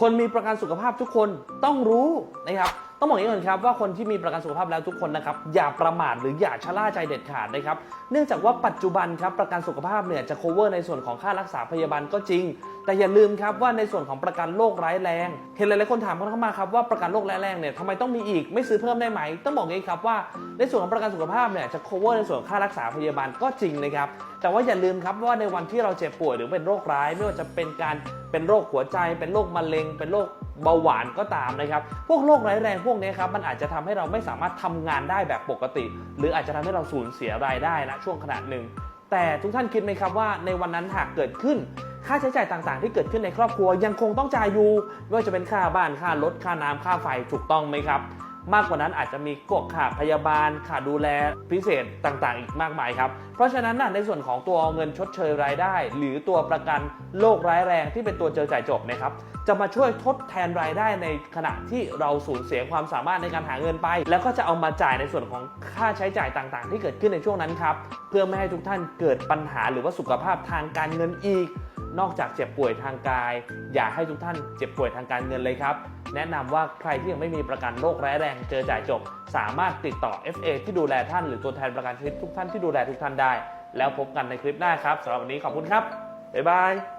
คนมีประกันสุขภาพทุกคนต้องรู้นะครับ ต้องบอกอย่างนี้ก่อนครับว่าคนที่มีประกันสุขภาพแล้วทุกคนนะครับอย่าประมาทหรืออย่าชะล่าใจเด็ดขาดนะครับเนื่องจากว่าปัจจุบันครับประกันสุขภาพเนี่ยจะ cover ในส่วนของค่ารักษาพยาบาลก็จริง แต่อย่าลืมครับว่าในส่วนของประกันโรคร้ายแรง เห็นหลายๆคนถามกันเข้ามาครับว่าประกันโรคร้ายแรงเนี่ยทำไมต้องมีอีกไม่ซื้อเพิ่มได้ไหม ต้องบอกอย่างนี้ครับว่าในส่วนของประกันสุขภาพเนี่ยจะ cover ในส่วนค่ารักษาพยาบาลก็จริงนะครับแต่ว่าอย่าลืมครับว่าในวันที่เราเจ็บป่วยหรือเป็นโรคร้ายไม่ว่าจะเป็นการเป็นโรคหัวใจ เป็นโรคมะเร็ง เป็นโรค เบาหวานก็ตามนะครับ พวกโรคร้ายแรงพวกนี้ครับมันอาจจะทำให้เราไม่สามารถทำงานได้แบบปกติ หรืออาจจะทำให้เราสูญเสียรายได้นะช่วงขนาดหนึ่ง แต่ทุกท่านคิดไหมครับว่าในวันนั้นหากเกิดขึ้นค่าใช้จ่ายต่างๆ ที่เกิดขึ้นในครอบครัวยังคงต้องจ่ายอยู่ไม่ว่าจะเป็นค่าบ้านค่ารถค่าน้ำค่าไฟถูกต้องไหมครับ มากกว่านั้นอาจจะมีกวกค่าพยาบาลค่าดูแลพิเศษต่างๆ อีกมากมายครับ เพราะฉะนั้นนะในส่วนของตัวเงินชดเชยรายได้ หรือตัวประกันโรคร้ายแรงที่เป็นตัวเจอจ่ายจบนะครับจะมาช่วยทดแทนรายได้ในขณะที่เราสูญเสียความสามารถในการหาเงินไป แล้วก็จะเอามาจ่ายในส่วนของค่าใช้จ่ายต่างๆ ที่เกิดขึ้นในช่วงนั้นครับเพื่อไม่ให้ทุกท่านเกิดปัญหาหรือว่าสุขภาพทางการเงินอีก นอกจากเจ็บป่วยทางกาย อย่าให้ทุกท่านเจ็บป่วยทางการเงินเลยครับ แนะนำว่าใครที่ยังไม่มีประกันโรคร้ายแรงเจอจ่ายจบ สามารถติดต่อ FA ที่ดูแลท่านหรือตัวแทนประกันชีวิตทุกท่านที่ดูแลทุกท่านได้ แล้วพบกันในคลิปหน้าครับสำหรับวันนี้ขอบคุณครับบ๊ายบาย